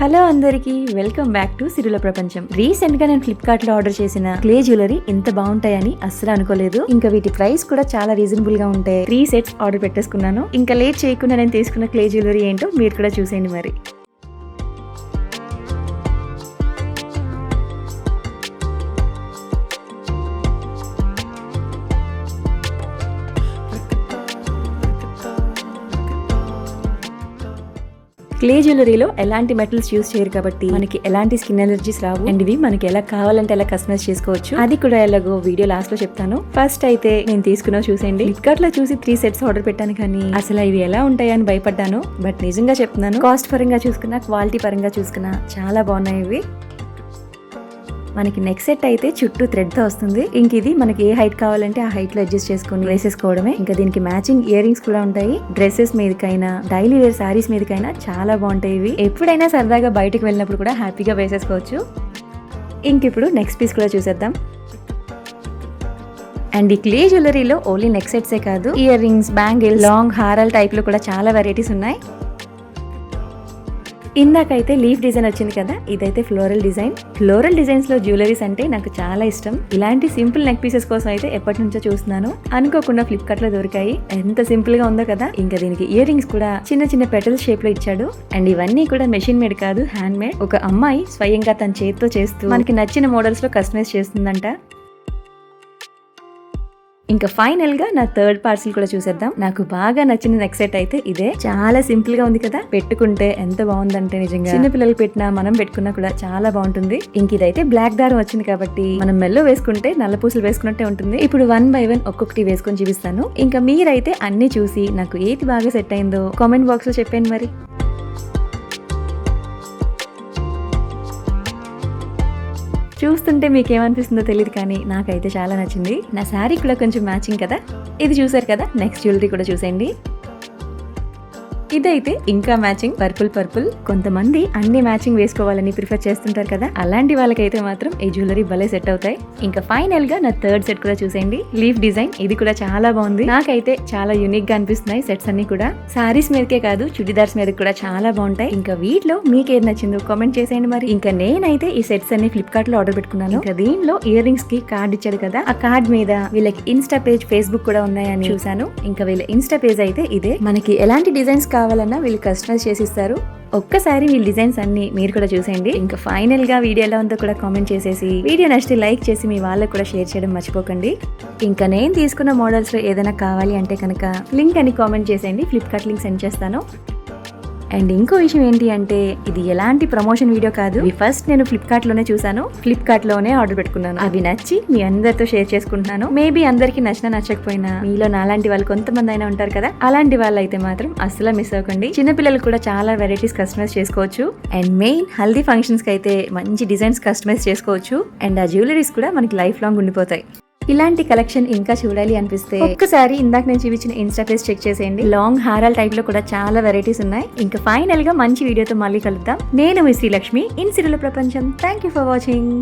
Hello అందరికి welcome back to సిరుల ప్రపంచం. రీసెంట్గా నేను ఫ్లిప్కార్ట్లో ఆర్డర్ చేసిన క్లే జ్యువెలరీ ఇంత బాగుంటాయని అస్సలు అనుకోలేదు. ఇంకా వీటి ప్రైస్ కూడా చాలా రీజనబుల్గా ఉంటాయి. త్రీ సెట్స్ ఆర్డర్ పెట్టేసుకున్నాను. ఇంకా లేట్ చేయకుండా నేను తీసుకున్న క్లే జ్యువెలరీ ఏంటో మీరు కూడా చూసేయండి మరి. క్లే జ్యువెలరీలో ఎలాంటి మెటల్స్ యూస్ చేయరు కాబట్టి మనకి ఎలాంటి స్కిన్ ఎలర్జీస్ రావు. అండ్ ఇవి మనకి ఎలా కావాలంటే ఎలా కస్టమైజ్ చేసుకోవచ్చు. అది కూడా ఎలాగో వీడియో లాస్ట్లో చెప్తాను. ఫస్ట్ అయితే నేను తీసుకున్నా చూసేయండి. ఫ్లిప్కార్ట్లో చూసి త్రీ సెట్స్ ఆర్డర్ పెట్టాను కానీ అసలు ఇవి ఎలా ఉంటాయని భయపడ్డాను. బట్ నిజంగా చెప్తున్నాను. కాస్ట్ పరంగా చూసుకున్నా క్వాలిటీ పరంగా చూసుకున్నా చాలా బాగున్నాయి ఇవి. మనకి నెక్ సెట్ అయితే చుట్టూ థ్రెడ్తో వస్తుంది. ఇంక ఇది మనకి ఏ హైట్ కావాలంటే ఆ హైట్లో అడ్జస్ట్ చేసుకుని వేసేసుకోవడమే. ఇంకా దీనికి మ్యాచింగ్ ఇయర్ రింగ్స్ కూడా ఉంటాయి. డ్రెస్సెస్ మీదకైనా డైలీ వేర్ సారీస్ మీదకైనా చాలా బాగుంటాయి ఇవి. ఎప్పుడైనా సరదాగా బయటకు వెళ్ళినప్పుడు కూడా హ్యాపీగా వేసేసుకోవచ్చు. ఇంక ఇప్పుడు నెక్స్ట్ పీస్ కూడా చూసేద్దాం. అండ్ ఈ క్లే జ్యువెలరీలో ఓన్లీ నెక్ సెట్సే కాదు. ఇయర్ రింగ్స్ బ్యాంగిల్ లాంగ్ హారల్ టైప్లో కూడా చాలా వెరైటీస్ ఉన్నాయి. ఇందాకైతే లీఫ్ డిజైన్ వచ్చింది కదా ఇదైతే ఫ్లోరల్ డిజైన్. ఫ్లోరల్ డిజైన్స్లో జ్యువెలరీస్ అంటే నాకు చాలా ఇష్టం. ఇలాంటి సింపుల్ నెక్ పీసెస్ కోసం అయితే ఎప్పటి నుంచో చూస్తున్నాను. అనుకోకుండా ఫ్లిప్కార్ట్లో దొరికాయి. ఎంత సింపుల్గా ఉందో కదా. ఇంకా దీనికి ఇయర్ రింగ్స్ కూడా చిన్న చిన్న పెటల్ షేప్లో ఇచ్చాడు. అండ్ ఇవన్నీ కూడా మెషిన్ మేడ్ కాదు హ్యాండ్ మేడ్ ఒక అమ్మాయి స్వయంగా తన చేతితో చేస్తూ మనకి నచ్చిన మోడల్స్లో కస్టమైజ్ చేస్తుందంట. ఇంకా ఫైనల్గా నా థర్డ్ పార్సిల్ కూడా చూసేద్దాం. నాకు బాగా నచ్చిన నెక్సెట్ అయితే ఇదే. చాలా సింపుల్గా ఉంది కదా. పెట్టుకుంటే ఎంత బాగుందంటే నిజంగా. చిన్న పిల్లలు పెట్టినా మనం పెట్టుకున్నా కూడా చాలా బాగుంటుంది. ఇంక ఇదైతే బ్లాక్ దారం వచ్చింది కాబట్టి మనం మెల్లో వేసుకుంటే నల్ల పూసలు వేసుకున్నట్టే ఉంటుంది. ఇప్పుడు వన్ బై వన్ ఒక్కొక్కటి వేసుకొని చూపిస్తాను. ఇంకా మీరైతే అన్ని చూసి నాకు ఏది బాగా సెట్ అయిందో కామెంట్ బాక్స్లో చెప్పండి మరి. చూస్తుంటే మీకు ఏమనిపిస్తుందో తెలియదు కానీ నాకైతే చాలా నచ్చింది. నా శారీ కూడా కొంచెం మ్యాచింగ్ కదా? ఇది చూసారు కదా? నెక్స్ట్ జ్యువెలరీ కూడా చూసేయండి. ఇదైతే ఇంకా మ్యాచింగ్ పర్పుల్ పర్పుల్. కొంతమంది అన్ని మ్యాచింగ్ వేసుకోవాలని ప్రిఫర్ చేస్తుంటారు కదా. అలాంటి వాళ్ళకైతే మాత్రం ఈ జ్యువెలరీ భలే సెట్ అవుతాయి. ఇంకా ఫైనల్గా నా థర్డ్ సెట్ కూడా చూసేయండి. లీఫ్ డిజైన్ ఇది కూడా చాలా బాగుంది. నాకైతే చాలా యూనిక్గా అనిపిస్తున్నాయి సెట్స్ అన్ని కూడా. సారీస్ మీదకే కాదు చుడిదార్స్ మీద కూడా చాలా బాగుంటాయి. ఇంకా వీటిలో మీకు ఏది నచ్చిందో కామెంట్ చేసేయండి మరి. ఇంకా నేనైతే ఈ సెట్స్ అన్ని ఫ్లిప్కార్ట్లో ఆర్డర్ పెట్టుకున్నాను. ఇంకా దీనిలో ఇయర్ రింగ్స్కి కార్డ్ ఇచ్చాడు కదా. ఆ కార్డ్ మీద వీళ్ళకి ఇన్స్టా పేజ్ ఫేస్బుక్ కూడా ఉన్నాయని చూసాను ఇంకా వీళ్ళ ఇన్స్టా పేజ్ అయితే ఇదే. మనకి ఎలాంటి డిజైన్స్ కావాలన్నా వీళ్ళు కస్టమైజ్ చేసి ఇస్తారు ఒక్కసారి వీళ్ళ డిజైన్స్ అన్ని మీరు కూడా చూసేయండి. ఇంకా ఫైనల్గా వీడియో ఎలా ఉందో కూడా కామెంట్ చేసేసి వీడియో నచ్చితే లైక్ చేసి మీ వాళ్ళకు కూడా షేర్ చేయడం మర్చిపోకండి. ఇంకా నేను తీసుకున్న మోడల్స్లో ఏదైనా కావాలి అంటే కనుక లింక్ అని కామెంట్ చేసేయండి. ఫ్లిప్కార్ట్ లింక్ సెండ్ చేస్తాను. అండ్ ఇంకో విషయం ఏంటి అంటే ఇది ఎలాంటి ప్రమోషన్ వీడియో కాదు. ఫస్ట్ నేను ఫ్లిప్కార్ట్లోనే చూసాను ఫ్లిప్కార్ట్లోనే ఆర్డర్ పెట్టుకున్నాను. అవి నచ్చి మీ అందరితో షేర్ చేసుకుంటున్నాను. మేబీ అందరికి నచ్చినా నచ్చకపోయినా మీలో నాలాంటి వాళ్ళు కొంతమంది అయినా ఉంటారు కదా అలాంటి వాళ్ళు అయితే మాత్రం అస్సలు మిస్ అవ్వకండి. చిన్నపిల్లలు కూడా చాలా వెరైటీస్ కస్టమైజ్ చేసుకోవచ్చు. అండ్ మెయిన్ హల్దీ ఫంక్షన్స్కి అయితే మంచి డిజైన్స్ కస్టమైజ్ చేసుకోవచ్చు. అండ్ ఆ జ్యువెలరీస్ కూడా మనకి లైఫ్ లాంగ్ ఉండిపోతాయి. ఇలాంటి కలెక్షన్ ఇంకా చూడాలి అనిపిస్తే ఒక్కసారి ఇందాక నేను చూపించిన ఇన్స్టా పేజ్ చెక్ చేసేయండి. లాంగ్ హారాల్ టైప్లో కూడా చాలా వెరైటీస్ ఉన్నాయి. ఇంకా ఫైనల్గా మంచి వీడియోతో మళ్ళీ కలుద్దాం. నేను మీ శ్రీలక్ష్మి. ఇన్సిరుల ప్రపంచం. Thank you for watching